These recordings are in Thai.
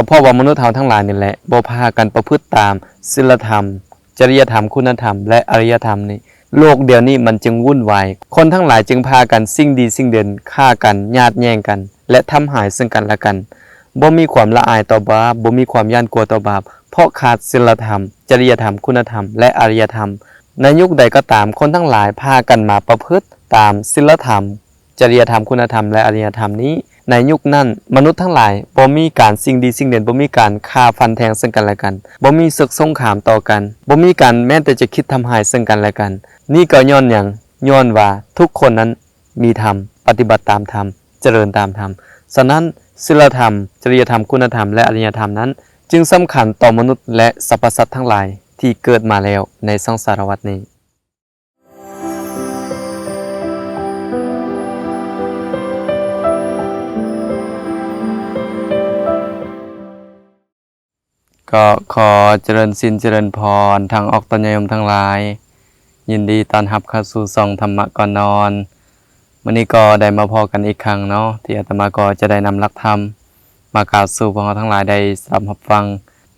ก็เพราะว่ามนุษย์เฮาทั้งหลายนี่แหละบ่พากันประพฤติตามศีลธรรม จริยธรรมคุณธรรม และอริยธรรมนี่โลกเดียวนี้มันจึงวุ่นวาย คนทั้งหลายจึงพากันสิ่งดีสิ่งเด่นฆ่ากันญาติแย่งกัน และทำหายซึ่งกันและกันบ่มีความละอายต่อบาปบ่มีความย่านกลัวต่อบาป เพราะขาดศีลธรรม จริยธรรมคุณธรรม และอริยธรรม ในยุคใดก็ตามคนทั้งหลายพากันมาประพฤติตามศีลธรรม จริยธรรมคุณธรรมและอริยธรรมนี้ ในยุคนั้น มนุษย์ทั้งหลายบ่มีการสิ่งดีสิ่งเด่นบ่มีการฆ่าฟันแทงซึ่งกันและกันบ่มีศึกสงครามต่อกันบ่มีการแม้แต่จะคิดทำลายซึ่งกันและกัน นี่ก็ย้อนหยังย้อนว่าทุกคนนั้นมีธรรม ปฏิบัติตามธรรม เจริญตามธรรมฉะนั้นศีลธรรม จริยธรรมคุณธรรมและอริยธรรมนั้น จึงสำคัญต่อมนุษย์และสรรพสัตว์ทั้งหลายที่เกิดมาแล้วในสังสารวัฏนี้ ก็ขอเจริญสินเจริญพรทางออกตนยมทั้งหลาย ยินดีตอนรับเข้าสู่ซองธรรมะก่อนนอนวันนี้ก็ได้มาพอกันอีกครั้งเนาะที่อาตมาก็จะได้นำหลักธรรม มากล่าวสู่พวกเราทั้งหลายได้สดับรับฟัง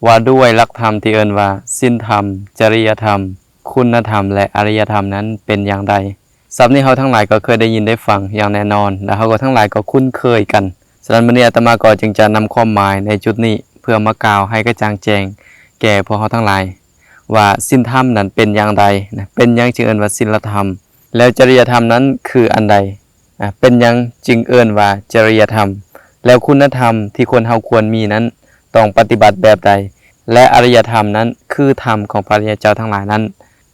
ว่าด้วยหลักธรรมที่เอิ้นว่าสิ้นธรรม จริยธรรม คุณธรรม และอริยธรรมนั้นเป็นอย่างไรศัพท์นี้เขาทั้งหลายก็เคยได้ยินได้ฟังอย่างแน่นอน และเขาก็ทั้งหลายก็คุ้นเคยกันฉะนั้นวันนี้อาตมาก็จึงจะนำความหมายในจุดนี้ พื่อมากล่าวให้กระจ่างแจ้งแก่พวกเขาทั้งหลาย ว่าสิ้นธรรมนั้นเป็นอย่างไรนะเป็นหยังจึงเอิ้นว่าศีลธรรม แล้วจริยธรรมนั้นคืออันใดอะเป็นหยังจึงเอิ้นว่าจริยธรรม แล้วคุณธรรมที่คนเฮาควรมีนั้นต้องปฏิบัติแบบใด และอริยธรรมนั้นคือธรรมของพระริยเจ้าทั้งหลายนั้น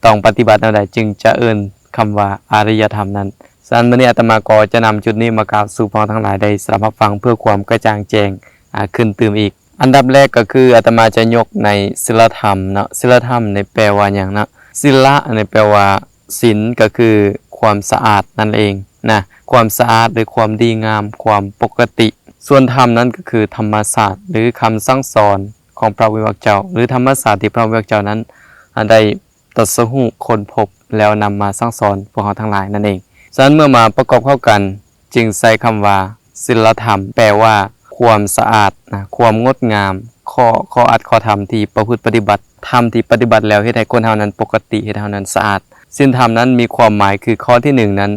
ต้องปฏิบัติแนวใดจึงจะเอิ้นคำว่าอริยธรรมนั้นฉะนั้นวันนี้อาตมาก็จะนำจุดนี้มากล่าวสู่พวกเราทั้งหลายได้สดับรับฟังเพื่อความกระจ่างแจ้งขึ้นตื่มอีก อันดับแรกก็คืออาตมาจะยกในศีลธรรมเนาะศีลธรรมในแปลว่าอย่างนะศีละในแปลว่าศีลก็คือความสะอาดนั่นเองนะความสะอาดหรือความดีงาม ความปกติ ส่วนธรรมนั้นก็คือธรรมศาสตร์ หรือคำสั่งสอนของพระวิวักเจ้า หรือธรรมศาสตร์ที่พระวิวักเจ้านั้นได้ตรัสรู้ค้นพบแล้วนำมาสั่งสอนพวกเราทั้งหลายนั่นเองฉะนั้นเมื่อมาประกอบเข้ากันจึงใช้คำว่าศีลธรรม แปลว่า ความสะอาดนะความงดงามข้อข้ออัดข้อธรรมที่ประพฤติปฏิบัติธรรมที่ปฏิบัติแล้วเฮ็ดให้คนเฮานั้นปกติเฮ็ดเฮานั้นสะอาดสิ้นธรรมนั้นมีความหมายคือข้อที่หนึ่งนั้น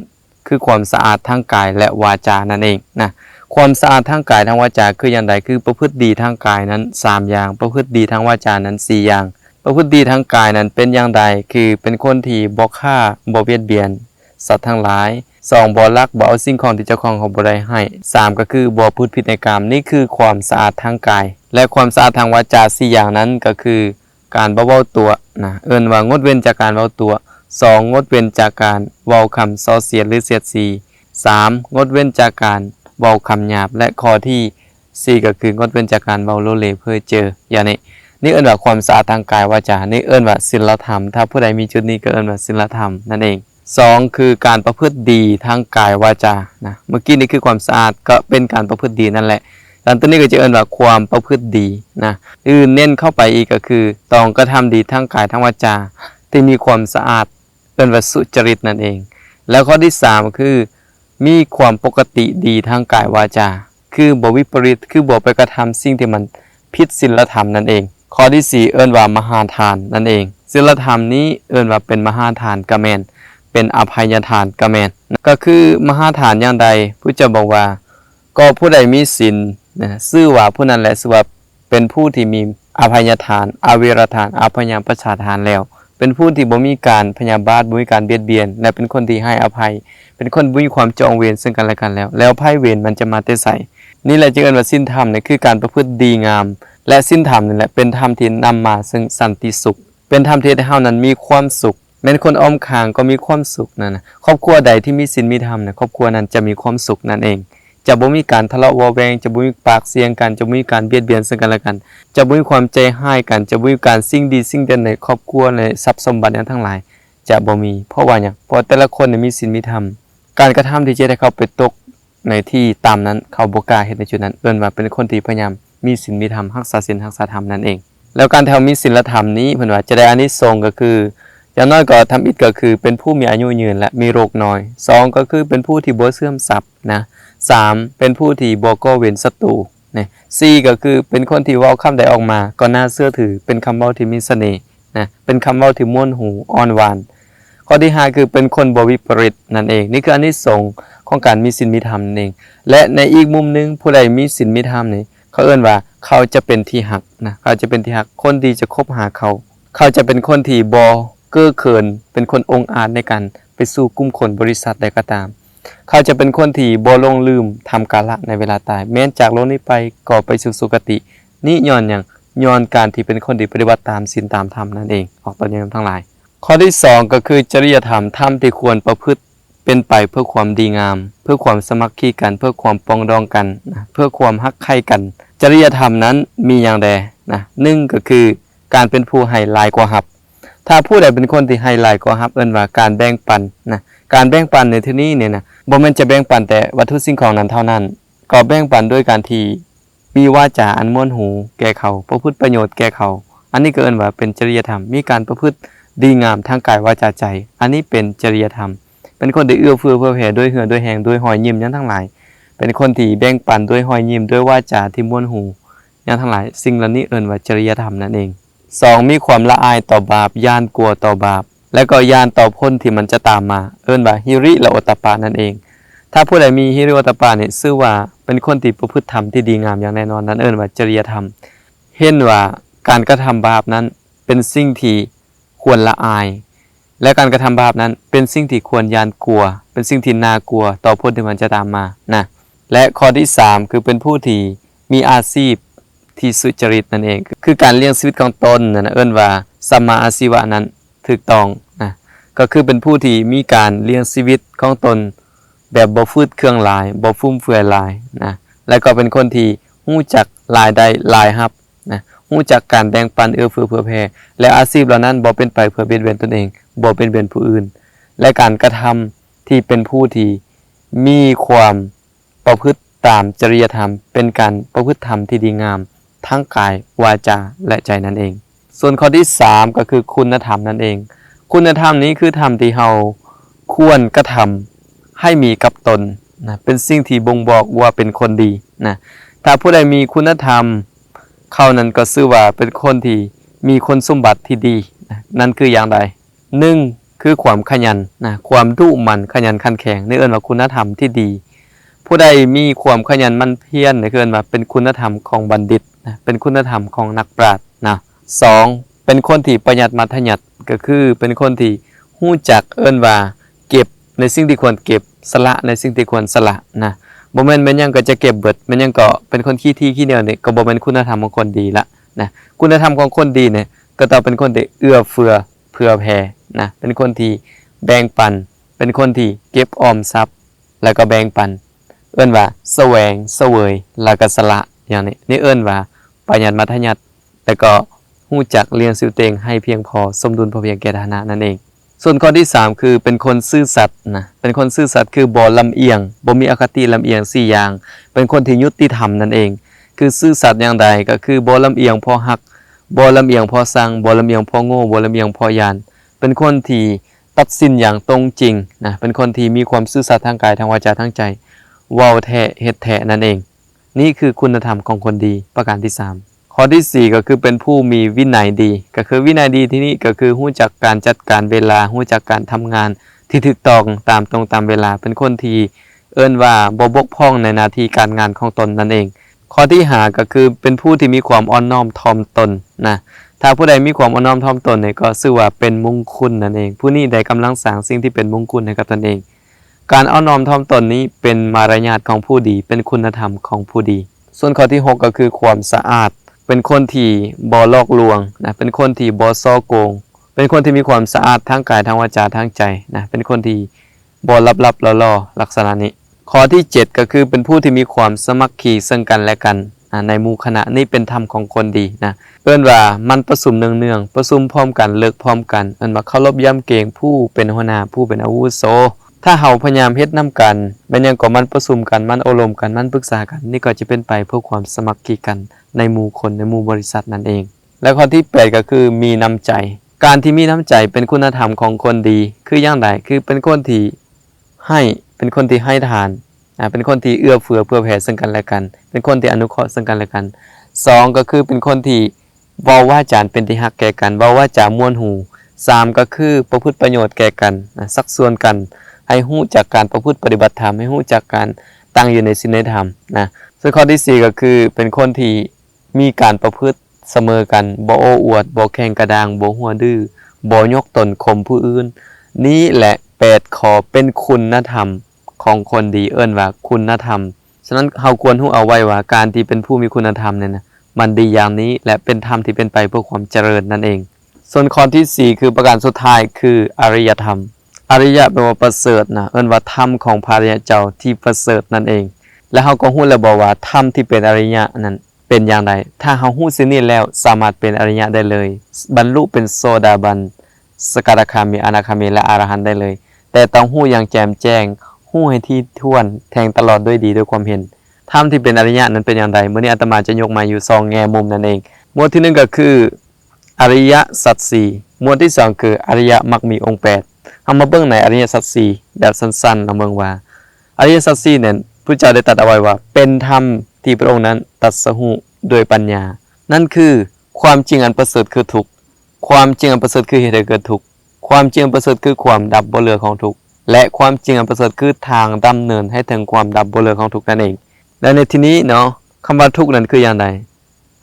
คือความสะอาดทางกายและวาจานั่นเองนะความสะอาดทางกายทางวาจาคืออย่างไรคือประพฤติดีทางกายนั้นสามอย่าง ประพฤติดีทางวาจานั้นสี่อย่าง ประพฤติดีทางกายนั้นเป็นอย่างใดคือเป็นคนที่บ่ฆ่าบ่เบียดเบียน สัตว์ทั้งหลาย สองบ่ลักบ่เอาสิ่งของที่เจ้าของเขาบ่ได้ให้สามก็คือบ่พูดผิดในกรรมนี่คือความสะอาดทางกาย และความสะอาดทางวาจาสี่อย่างนั้นก็คือการบ่เว้าตัวนะเอิ้นว่างดเว้นจากการเว้าตัวสองงดเว้นจากการเว้าคำส่อเสียดหรือเสียดสีสามงดเว้นจากการเว้าคำหยาบและข้อที่สี่ก็คืองดเว้นจากการเว้าโลเลเพ้อเจออย่างนี้นี่เอิ้นว่าความสะอาดทางกายวาจานี่เอิ้นว่าศีลธรรม ถ้าผู้ใดมีจุดนี้ก็เอิ้นว่าศีลธรรมนั่นเอง สองคือการประพฤติดีทางกายวาจานะเมื่อกี้นี่คือความสะอาดก็เป็นการประพฤติดีนั่นแหละหลังตัวนี้ก็จะเอิ้นว่าความประพฤติดีนะคือเน้นเข้าไปอีกก็คือต้องกระทำดีทางกายทางวาจา ที่มีความสะอาดเป็นว่าสุจริตนั่นเอง แล้วข้อที่สามคือ มีความปกติดีทางกายวาจา คือบ่วิปริตคือบ่ไปกระทำสิ่งที่มันผิดศีลธรรมนั่นเอง ข้อที่สี่เอิ้นว่ามหาทานนั่นเองศีลธรรมนี้เอิ้นว่าเป็นมหาทานกะแมน เป็นอภัยทานกะแมนก็คือมหาทานอย่างใดผู้จะบอกว่า ก็ผู้ใดมีศีลนะชื่อว่าผู้นั้นแหละชื่อว่าเป็นผู้ที่มีอภัยทานอเวรทานอภัยประชาทานแล้ว เป็นผู้ที่บ่มีการพยาบาทบ่มีการเบียดเบียน และเป็นคนที่ให้อภัย เป็นคนบ่มีความจองเวรซึ่งกันและกันแล้ว แล้วไพ่เวรมันจะมาแต่ไสนี่แหละจึงเอิ้นว่าสิ้นธรรมเนี่ยคือการประพฤติดีงาม และสิ้นธรรมนี่แหละเป็นธรรมที่นำมาซึ่งสันติสุข เป็นธรรมที่ให้เฮานั้นมีความสุข แม้นคนออมขางก็มีความสุขนั่นนะครอบครัวใดที่มีศีลมีธรรมนี่ยครอบครัวนั้นจะมีความสุขนั่นเอง จะบ่มีการทะเลาะวาะแวง จะบ่มีปากเสียงกัน จะบ่มีการเบียดเบียนซึ่งกันและกัน จะบ่มีความใจให้กัน จะบ่มีการสิ่งดีสิ่งเด่นในครอบครัวในทรัพย์สมบัตินั้นทั้งหลาย จะบ่มี เพราะว่าหยังเพราะแต่ละคนเนี่ยมีศีลมีธรรม การกระทำที่จะได้เขาไปตกในที่ตามนั้นเขาบ่กล้าเฮ็ดในจุดนั้น เอิ้นว่าเป็นคนที่พยายามมีศีลมีธรรมรักษาศีลรักษาธรรมนั่นเอง แล้วการที่เรามีศีลธรรมนี้เพิ่นว่าจะได้อานิสงส์ก็คือ อย่างน้อยก็ทำอิฐก็คือเป็นผู้มีอายุยืนและมีโรคน้อยสองก็คือเป็นผู้ที่บ่เสื่อมทรัพย์นะสามเป็นผู้ที่บ่ก่อเวรศัตรูนะซีก็คือเป็นคนที่เว้าคำใดออกมา ก็น่าเชื่อถือเป็นคำเว้าที่มีเสน่ห์นะเป็นคำเว้าที่ม่วนหูอ่อนหวานข้อที่ห้าคือเป็นคนบวิปริตนั่นเอง นี่คืออานิสงส์ของการมีศีลมีธรรมนั่นเอง และในอีกมุมหนึงผู้ใดมีศีลมีธรรมนี่เขาเอิ้นว่าเขาจะเป็นที่หักนะเขาจะเป็นที่หักคนดีจะคบหาเขา เขาจะเป็นคนที่บ่ เก้อเขิน เป็นคนองอาจในการไปสู่กลุ่มคนบริษัทใดก็ตาม เขาจะเป็นคนที่บ่ลงลืมทำกาละในเวลาตาย แม้นจากโลกนี้ไปก็ไปสู่สุคติ นี่ย้อนหยังย้อนการที่เป็นคนที่ปฏิบัติตามศีลตามธรรมนั่นเองออกตอนนี้ทั้งหลาย ข้อที่สองก็คือจริยธรรมธรรมที่ควรประพฤติเป็นไปเพื่อความดีงาม เพื่อความสมัครคีกันเพื่อความปองดองกันนะเพื่อความฮักใคร่กัน จริยธรรมนั้นมีอย่างใดนะหนึ่งก็คือการเป็นผู้ให้ลายกว่าหับ ถ้าผู้ใดเป็นคนที่ให้หลายกว่าหับเอิ้นว่าการแบ่งปันนะการแบ่งปันในที่นี้เนี่ยนะบ่แม่นจะแบ่งปันแต่วัตถุสิ่งของนั้นเท่านั้น ก็แบ่งปันด้วยการที่มีวาจาอันม่วนหู แก่เขาประพฤติประโยชน์แก่เขา อันนี้ก็เอิ้นว่าเป็นจริยธรรม มีการประพฤติดีงามทางกายวาจาใจ อันนี้เป็นจริยธรรม เป็นคนที่เอื้อเฟื้อเผื่อแผ่ด้วยเหือด้วยแหงด้วยหอยยิ้มยังทั้งหลาย เป็นคนที่แบ่งปันด้วยหอยยิ้มด้วยวาจาที่ม่วนหูยังทั้งหลาย สิ่งเหล่านี้เอิ้นว่าจริยธรรมนั่นเอง สองมีความละอายต่อบาปย่านกลัวต่อบาป และก็ย่านต่อพ้นที่มันจะตามมา เอิ้นว่าฮิริและโอตตปานั่นเอง ถ้าผู้ใดมีฮิริโอตตปาเนี่ยชื่อว่าเป็นคนที่ประพฤติธรรมที่ดีงามอย่างแน่นอนนั่นเอิ้นว่าจริยธรรม เห็นว่าการกระทำบาปนั้นเป็นสิ่งที่ควรละอาย และการกระทำบาปนั้นเป็นสิ่งที่ควรยานกลัว เป็นสิ่งที่น่ากลัวต่อผลที่มันจะตามมานะและข้อที่ 3 คือเป็นผู้ที่มีอาชีพ ที่สุจริตนั่นเอง คือการเลี้ยงชีวิตของตนนะเอิ้นว่าสมมาอาชีวะนั้นถูกต้องนะก็คือเป็นผู้ที่มีการเลี้ยงชีวิตของตน แบบบ่ฟืดเครื่องลายบ่ฟุ่มเฟือยลายนะและก็เป็นคนที่ฮู้จักลายใดลายรับนะฮู้จักการแบ่งปันเอื้อเฟื้อเผื่อแผ่และอาชีพเหล่านั้นบ่เป็นไปเพื่อเบียดเบียนตนเองบ่เป็นเบียนผู้อื่น และการกระทำที่เป็นผู้ที่มีความประพฤติตามจริยธรรม เป็นการประพฤติธรรมที่ดีงาม ทั้งกายวาจาและใจนั่นเอง ส่วนข้อที่ 3 ก็คือคุณธรรมนั่นเอง คุณธรรมนี้คือธรรมที่เราควรกระทำให้มีกับตนนะเป็นสิ่งที่บ่งบอกว่าเป็นคนดีนะถ้าผู้ใดมีคุณธรรม เขานั้นก็ชื่อว่าเป็นคนที่มีคุณสมบัติที่ดีนะนั่นคืออย่างใดหนึ่งคือความขยันนะความดุมันขยันขันแข็งนี่เอิ้นว่าคุณธรรมที่ดี ผู้ใดมีความขยันมั่นเพียรนี่คือเอิ้นว่าเป็นคุณธรรมของบัณฑิต นะเป็นคุณธรรมของนักปราชญ์นะสองเป็นคนที่ประหยัดมัธยัติก็คือเป็นคนที่ฮู้จักเอิ้นว่าเก็บในสิ่งที่ควรเก็บสละในสิ่งที่ควรสละนะบ่แม่นแม่นยังก็จะเก็บเบิดแม่นยังก็เป็นคนขี้ที่ขี้เหนียวนี่ก็บ่แม่นคุณธรรมของคนดีละนะคุณธรรมของคนดีเนี่ยก็ต้องเป็นคนที่เอื้อเฟือเผื่อแผ่นะเป็นคนที่แบ่งปัน เป็นคนที่เก็บออมทรัพย์ แล้วก็แบ่งปัน เอิ้นว่าแสวงเสวยแล้วก็สละ อย่างนี้นี่เอิ้นว่าประหยัดมัธยัติแต่ก็ฮู้จักเลี้ยงสิวเตงให้เพียงพอสมดุลพอเพียงแก่ฐานะนั่นเอง ส่วนข้อที่ 3 คือเป็นคนซื่อสัตย์นะเป็นคนซื่อสัตย์คือบ่ลำเอียงบ่มีอคติลำเอียง4อย่าง เป็นคนที่ยุติธรรมนั่นเอง คือซื่อสัตย์อย่างใดก็คือบ่ลำเอียงพอหักบ่ลำเอียงพอสั่งบ่ลำเอียงพอโง่บ่ลำเอียงพอยาน เป็นคนที่ตัดสินอย่างตรงจริงนะเป็นคนที่มีความซื่อสัตย์ทางกายทางวาจาทางใจเว้าแท้เฮ็ดแท้นั่นเอง นี่คือคุณธรรมของคนดีประการที่ 3 ข้อที่ 4 ก็คือเป็นผู้มีวินัยดี ก็คือวินัยดีที่นี่ก็คือรู้จักการจัดการเวลารู้จักการทำงาน ที่ถูกต้องตามตรงตามเวลาเป็นคนที่เอิ้นว่าบ่บกพร่องในหน้าที่การงานของตนนั่นเอง ข้อที่หาก็คือเป็นผู้ที่มีความอ่อนน้อมถ่อมตนนะถ้าผู้ใดมีความอ่อนน้อมถ่อมตนเนี่ยก็ชื่อว่าเป็นมงคลนั่นเอง ผู้นี้ได้กำลังสร้างสิ่งที่เป็นมงคลให้กับตนเอง การอ่อนน้อมถ่อมตนนี้เป็นมารยาทของผู้ดี เป็นคุณธรรมของผู้ดี ส่วนข้อที่ 6 ก็คือความสะอาด เป็นคนที่บ่ลอกลวงนะเป็นคนที่บ่ซ้อโกง เป็นคนที่มีความสะอาดทั้งกายทั้งวาจาทั้งใจนะเป็นคนที่บ่ลับๆล่อๆลักษณะนี้ ข้อที่ 7 ก็คือเป็นผู้ที่มีความสมัครคีซึ่งกันและกันอ่าในมู่คณะนี่เป็นธรรมของคนดีนะเอิ้นว่ามันประสุมเนืองๆประสุมพร้อมกันเลิกพร้อมกันเอิ้นว่าเคารพย่ำเกรงผู้เป็นหัวหน้าผู้เป็นอาวุโส ถ้าเฮาพยายามเฮ็ดนํกันแม่นยังก็มันประชุมกันมันอบรมกันมันปรึกษากัน นี่ก็จะเป็นไปเพื่อความสมัคคีกันในหมู่คนในหมู่บริษัทนั่นเอง และข้อที่ 8 ก็คือมีน้ำใจ การที่มีน้ำใจเป็นคุณธรรมของคนดี คืออย่างไรคือเป็นคนที่ให้เป็นคนที่ให้ทานอ่าเป็นคนที่เอื้อเฟื้อเผื่อแผ่ซึ่งกันและกัน เป็นคนที่อนุเคราะห์ซึ่งกันและกันสองก็คือเป็นคนที่เว้าว่าจานเป็นที่ฮักแก่กันเว้าว่าจาม่วนหูสามก็คือประพฤติประโยชน์แก่กันสักส่วนกัน ให้ฮู้จากการประพฤติปฏิบัติธรรมให้ฮู้จากการตั้งอยู่ในศีลธรรมนะส่วนข้อที่สี่ก็คือเป็นคนที่มีการประพฤติเสมอกันบ่โอ้อวดบ่แข่งกระดางบ่หัวดื้อบ่ยกตนข่มผู้อื่น นี่แหละแปดขอเป็นคุณธรรมของคนดีเอิ้นว่าคุณธรรม ฉะนั้นเราควรรู้เอาไว้ว่าการที่เป็นผู้มีคุณธรรมเนี่ยนะมันดีอย่างนี้และเป็นธรรมที่เป็นไปเพื่อความเจริญนั่นเอง ส่วนข้อที่สี่คือประการสุดท้ายคืออริยธรรม อริยะแปลว่าประเสริฐนะเอิ้นว่าธรรมของพระอริยเจ้าที่ประเสริฐนั่นเอง และเราก็ฮู้แล้วบอกว่าธรรมที่เป็นอริยะนั้นเป็นอย่างไร ถ้าเราฮู้สิ่งนี้แล้วสามารถเป็นอริยะได้เลย บรรลุเป็นโซดาบัน สกทาคามีอนาคามีและอรหันต์ได้เลย แต่ต้องฮู้อย่างแจ่มแจ้งฮู้ให้ที่ถ้วนแทงตลอดด้วยดีด้วยความเห็นธรรมที่เป็นอริยะนั้นเป็นอย่างไรเมื่อนี้อาตมาจะยกมาอยู่สองแง่มุมนั่นเอง หมวดที่หนึ่งก็คือ อริยสัจสี่หมวดที่สองคืออริยมรรคมีองค์แปด เอามาเบิ่งในอริยสัจสี่แบบสั้นๆเราเบิ่งว่า อริยสัจสี่นั้นพระเจ้าได้ตรัสเอาไว้ว่า เป็นธรรมที่พระองค์นั้นตรัสรู้ด้วยปัญญา นั่นคือความจริงอันประเสริฐคือทุกความจริงอันประเสริฐคือเหตุเกิดทุกความจริงอันประเสริฐคือความดับบเหลือของทุกและความจริงอันประเสริฐคือทางดำเนินให้ถึงความดับบเหลือของทุกนั่นเอง และในที่นี้เนาะคำว่าทุกนั้นคืออย่างไร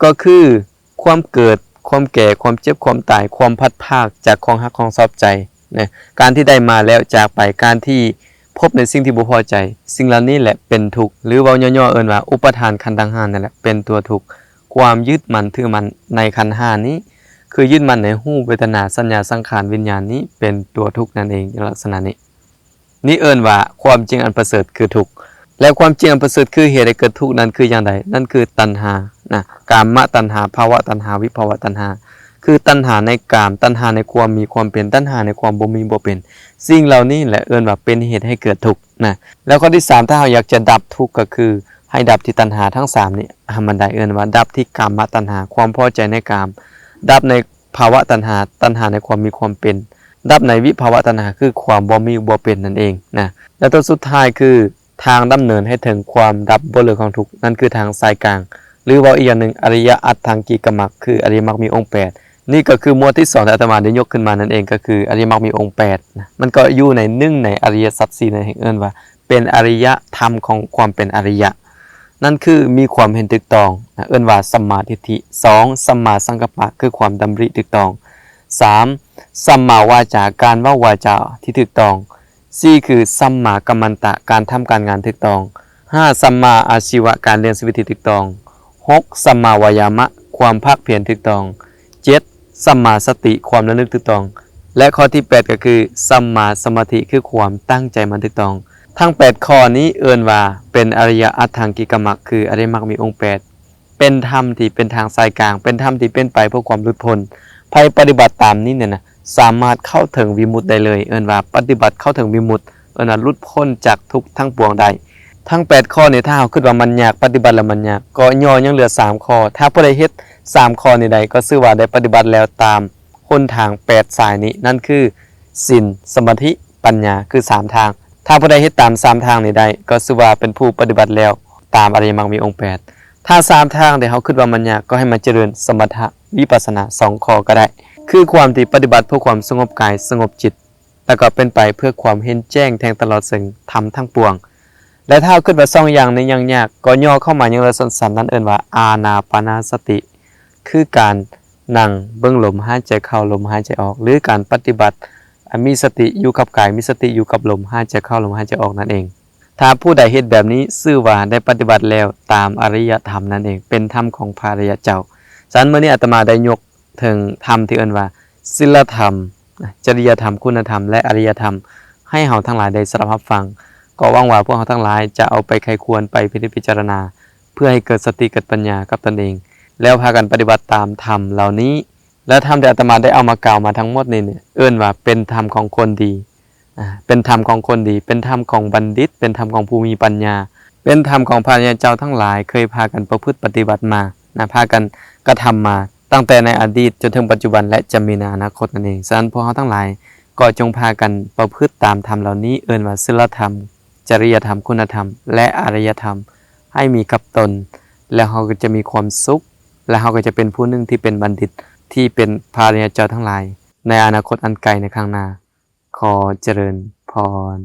ก็คือความเกิดความแก่ความเจ็บความตายความพัดภาคจากของฮักของชอบใจ นะการที่ได้มาแล้วจากไปการที่พบในสิ่งที่บ่พอใจ สิ่งเหล่านี้แหละเป็นทุกข์หรือเว้าย่อๆเอิ้นว่าอุปทานขันธ์ทั้งห้านั่นแหละเป็นตัวทุกข์ความยึดมั่นถือมั่นในขันธ์ห้านี้ คือยึดมั่นในรูปเวทนาสัญญาสังขารวิญญาณนี้เป็นตัวทุกข์นั่นเองลักษณะนี้ นี่เอิ้นว่าความจริงอันประเสริฐคือทุกข์และความจริงอันประเสริฐคือเหตุให้เกิดทุกข์นั้นคืออย่างไรนั่นคือตัณหานะกามตัณหาภาวะตัณหาวิภาวะตัณหา คือตัณหาในกามตัณหาในความมีความเป็นตัณหาในความบ่มีบ่เป็นสิ่งเหล่านี้แหละเอิ้นว่าเป็นเหตุให้เกิดทุกข์นะแล้วข้อที่สามถ้าเราอยากจะดับทุกข์ก็คือ ให้ดับที่ตัณหาทั้งสามนี่อ่ามันได้เอิ้นว่า ดับที่กามตัณหาความพอใจในกาม ดับในภาวะตัณหาตัณหาในความมีความเป็น ดับในวิภาวะตัณหาคือความบ่มีบ่เป็นนั่นเองนะแล้วตัวสุดท้ายคือทางดำเนินให้ถึงความดับบ่เหลือของทุกข์นั่นคือทางสายกลาง หรือว่าอีกอย่างหนึ่งอริยอัตถังกิกมักคืออริยมรรคมีองค์แปด นี่ก็คือมวดที่สองที่อาตมาได้ยกขึ้นมานั่นเองก็คืออริยมรรคมีองค์แปดนะมันก็อยู่ในหนึ่งในอริยสัจสี่ในแห่งเอิ้นว่า เป็นอริยธรรมของความเป็นอริยะ นั่นคือมีความเห็นถูกตองนะเอิ้นว่าสัมมาทิฏฐิสองสัมมาสังกัปปะคือความดำริถูกตองสามสัมมาวาจาการว่าวาจาที่ถูกตองสี่คือสัมมากัมมันตะการทำการงานถูกตองห้าสัมมาอาชีวะการเรียนชีวิตที่ถูกตองหกสัมมาวายามะ ความภาคเพียรถูกตองเจ็ด สัมมาสติความระลึกถูกต้อง และข้อที่ 8 ก็คือสัมมาสมาธิคือความตั้งใจมันถูกต้อง ทั้ง 8 ข้อนี้เอิ้นว่าเป็นอริยอัตถังกิกมักคืออริยมรรคมีองค์ 8 เป็นธรรมที่เป็นทางสายกลาง เป็นธรรมที่เป็นไปเพื่อความหลุดพ้นภัยปฏิบัติตามนี้เนี่ยนะสามารถเข้าถึงวิมุตติได้เลย เอิ้นว่าปฏิบัติเข้าถึงวิมุตติเอิ้นว่าหลุดพ้นจากทุกทั้งปวงได้ทั้ง 8 ข้อนี่ถ้าเฮาคิดว่ามันยากปฏิบัติแล้วมันยากก็ย่อยังเหลือ 3 ข้อ ถ้าผู้ใดเฮ็ด 3ข้อนี้ใดก็ชื่อว่าได้ปฏิบัติแล้วตามหนทาง8สายนี้นั่นคือศีลสมาธิปัญญาคือ3ทาง ถ้าผู้ใดเฮ็ดตาม3ทางนี้ได้ก็ชื่อว่าเป็นผู้ปฏิบัติแล้วตามอริยมรรคมีองค์8ถ้า3ทางที่เฮาคิดว่ามันยากก็ให้มาเจริญสมถะวิปัสสนา2ข้อก็ได้ คือความที่ปฏิบัติเพื่อความสงบกายสงบจิต แล้วก็เป็นไปเพื่อความเห็นแจ้งแทงตลอดสิ่งธรรมทั้งปวง และถ้าขึ้นมาซ่องอย่างในยังยากก็ย่อเข้ามาอย่างละสั้นๆนั้นเอิ้นว่าอานาปานาสติ คือการนั่งเบิ่งลมหายใจเข้าลมหายใจออก หรือการปฏิบัติมีสติอยู่กับกายมีสติอยู่กับลมหายใจเข้าลมหายใจออกนั่นเอง ถ้าผู้ใดเฮ็ดแบบนี้ชื่อว่าได้ปฏิบัติแล้วตามอริยธรรมนั่นเอง เป็นธรรมของพระอริยเจ้าฉะนั้นมื้อนี้อาตมาได้ยกถึงธรรมที่เอิ้นว่าศีลธรรม จริยธรรมคุณธรรม และอริยธรรม ให้เฮาทั้งหลายได้สรับรับฟัง ก็หวังว่าพวกเราทั้งหลายจะเอาไปไขควรไปพิจพิจารณา เพื่อให้เกิดสติเกิดปัญญากับตนเอง แล้วพากันปฏิบัติตามธรรมเหล่านี้ และธรรมที่อาตมาได้เอามากล่าวมาทั้งหมดนี้เนี่ยเอื้อนว่าเป็นธรรมของคนดีอ่าเป็นธรรมของคนดี เป็นธรรมของบัณฑิต เป็นธรรมของผู้มีปัญญา เป็นธรรมของพระอริเจ้าทั้งหลาย เคยพากันประพฤติปฏิบัติมานะพากันกระทำมาตั้งแต่ในอดีตจนถึงปัจจุบันและจะมีในอนาคตนั่นเองฉะนั้นพวกเราทั้งหลายก็จงพากันประพฤติตามธรรมเหล่านี้เอื้อนว่าศีลธรรม จริยธรรมคุณธรรม และอารยธรรม ให้มีกับตน แล้วเราก็จะมีความสุข และเขาก็จะเป็นผู้หนึ่งที่เป็นบัณฑิตที่เป็นพาริยเจ้าทั้งหลาย ในอนาคตอันไกลในข้างหน้า ขอเจริญพร